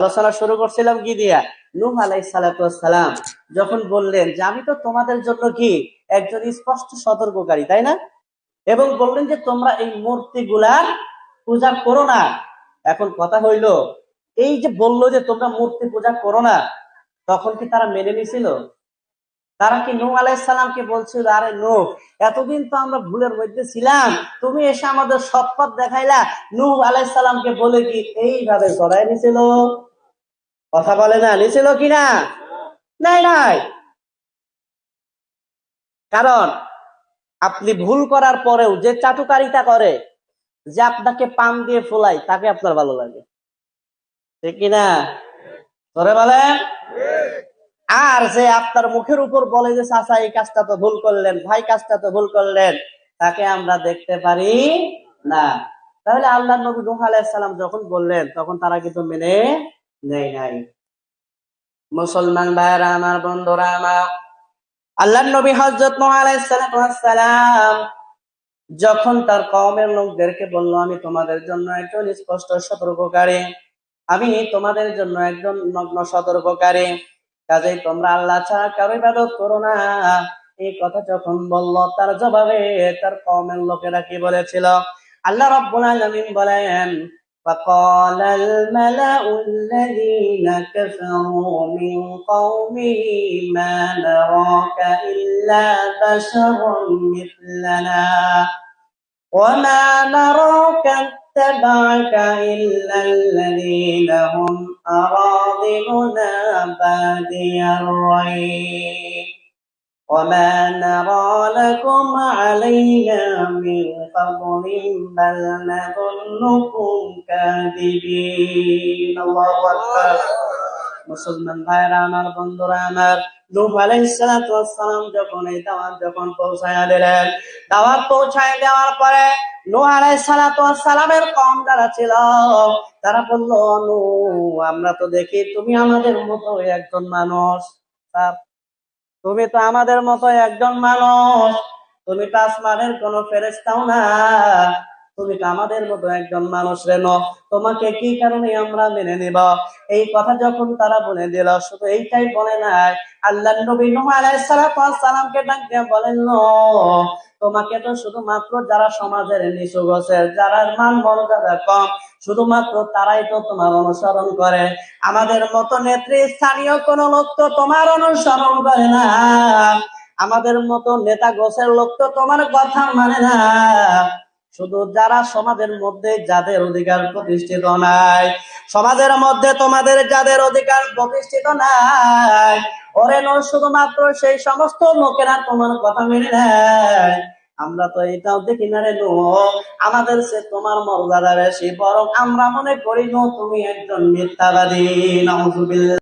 আলোচনা শুরু করছিলাম কি দিয়া? নূহ আলাই সালাম যখন বললেন যে, আমি তো তোমাদের জন্য কি? একজন স্পষ্ট সতর্ককারী, তাই না? এবং বললেন যে, তোমরা এই মূর্তি গুলার পূজা করো না। এখন কথা হইল, এই যে বলল যে, তোমরা মূর্তি পূজা করো না, তখন কি তারা মেনে নিছিল? তারা কি নূহ আলাইসালামকে বলছিল, আরে নূহ, এতদিন তো আমরা ভুলের মধ্যে ছিলাম। তুমি এসে আমাদের সৎপথ দেখাইলা। নূহ আলাইসালামকে বলে কি, এইভাবে জড়াই নিছিল। কথা বলে না, নিছিল কিনা? নাই নাই। কারণ, আপনি ভুল করার পরেও যে চাটুকারিতা করে, যে আপনাকে পান দিয়ে ফোলাই তাকে আপনার ভালো লাগে। ঠিক কিনা ধরে বলেন? আর যে আপনার মুখের উপর বলে যে, চাচা, এই কাজটা তো ভুল করলেন, ভাই, কাজটা তো ভুল করলেন তাকে আমরা দেখতে পারি না। তাহলে আল্লাহ নবী নূহ আলাইসালাম যখন বললেন, তখন তারা কিন্তু মেনে নেই, নাই। মুসলমান ভাইরা আমার বন্ধুরা, আমার আল্লাহ নবী হজরত নূহ যখন তার কওমের লোকদেরকে বলল, আমি তোমাদের জন্য একজন স্পষ্ট সতর্ককারী, আমি তোমাদের জন্য একজন নগ্ন সতর্ককারী, কাজেই তোমরা আল্লাহ ছাড়া কারও ইবাদত করো না। এই কথা যখন বলল, তার জবাবে তার কওমের লোকেরা কি বলেছিল? আল্লাহ রব্বুল আলামিন বলেন فقال الملأ الذين كفروا من قومه ما نراك إلا بشرا مثلنا وما نراك اتبعك إلا الذين هم أراذلنا بادي الرأي وما نرى لكم علينا من فضل بل نظنكم كاذبين الله أكبر মুসলমান ভাইরা আমার বন্ধুরা আমার নূহ আলাইহিস সালাতু ওয়াস সালাম যখন এই দাওয়াত যখন পৌঁছায় দিলেন দাওয়াত পৌঁছায় দেওয়ার পরে নূহ আলাইহিস সালাতু ওয়াস সালামের কম যারা ছিল তারা বলল নূহ আমরা তো দেখি তুমি আমাদের মতো একজন মানুষ তা তুমি তো আমাদের মতো একজন মানুষ। তুমি তো আসমানের কোন ফেরেস্তাও না। তুমি তো আমাদের মতো একজন মানুষ রে তোমাকে কি কারণে আমরা মেনে নিব? এই কথা যখন তারা বলে দিল শুধু এইটাই বলে নাই আল্লাহ নবী নূহ আলাইহিস সালামকে ডাক দিয়ে বলেন "নূহ, তোমাকে তো শুধুমাত্র যারা সমাজের নিচু গোছের যারা মান মর্যাদা কম, শুধুমাত্র তারাই তো তোমার অনুসরণ করে। আমাদের মতো নেত্রী স্থানীয় কোন লোক তো তোমার অনুসরণ করে না। আমাদের মতো নেতা গোছের লোক তো তোমার কথা মানে না। শুধু যারা সমাজের মধ্যে যাদের অধিকার প্রতিষ্ঠিত নাই, সমাজের মধ্যে তোমাদের যাদের অধিকার প্রতিষ্ঠিত নাই ওরে ন শুধুমাত্র সেই সমস্ত লোকেরা তোমার কথা মেনে নেয়। আমরা তো এটাও দেখি না রে আমাদের সে তোমার মর্যাদা বেশি, বরং আমরা মনে করি নো তুমি একজন মিথ্যাবাদী। নাউজুবিল্লাহ।